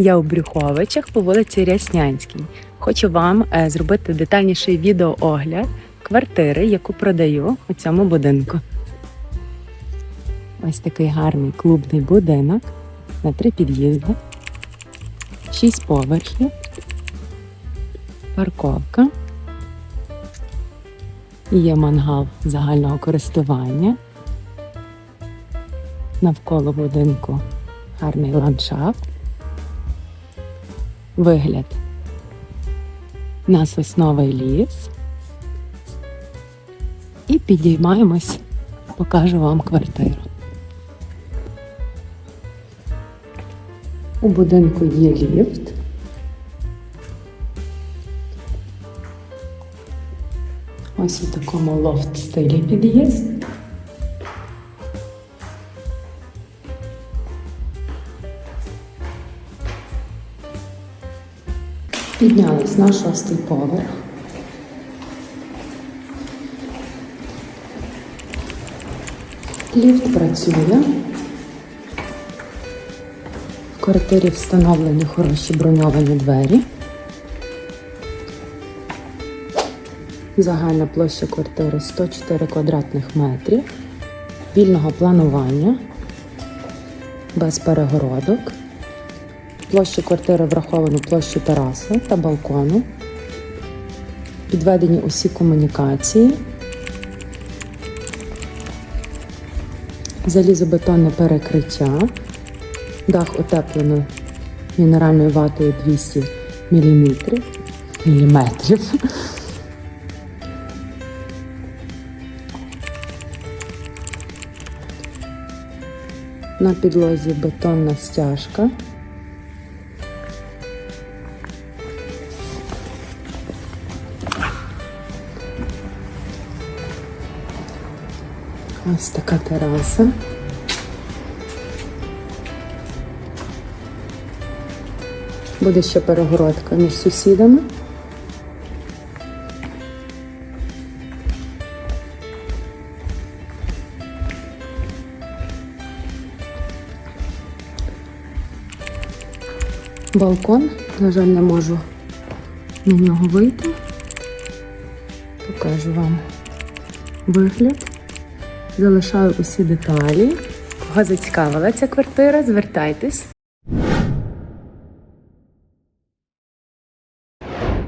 Я у Брюховичах по вулиці Ряснянській. Хочу вам е, зробити детальніший відеоогляд квартири, яку продаю у цьому будинку. Ось такий гарний клубний будинок на три під'їзди, шість поверхів, парковка. Є мангал загального користування. Навколо будинку гарний ландшафт. Вигляд на сосновий ліс. І підіймаємось, покажу вам квартиру. У будинку є ліфт. Ось у такому лофт стилі під'їзд. Піднялись на шостий поверх. Ліфт працює. В квартирі встановлені хороші броньовані двері. Загальна площа квартири 104 квадратних метрів, вільного планування, без перегородок. Площу квартири враховано площу тераси та балкону. Підведені усі комунікації. Залізобетонне перекриття. Дах утеплено мінеральною ватою 200 мм. Міліметрів. На підлозі бетонна стяжка. Ось така тераса. Буде ще перегородка між сусідами. Балкон, на жаль, не можу на нього вийти. Покажу вам вигляд. Залишаю усі деталі. Кого зацікавила ця квартира, звертайтесь.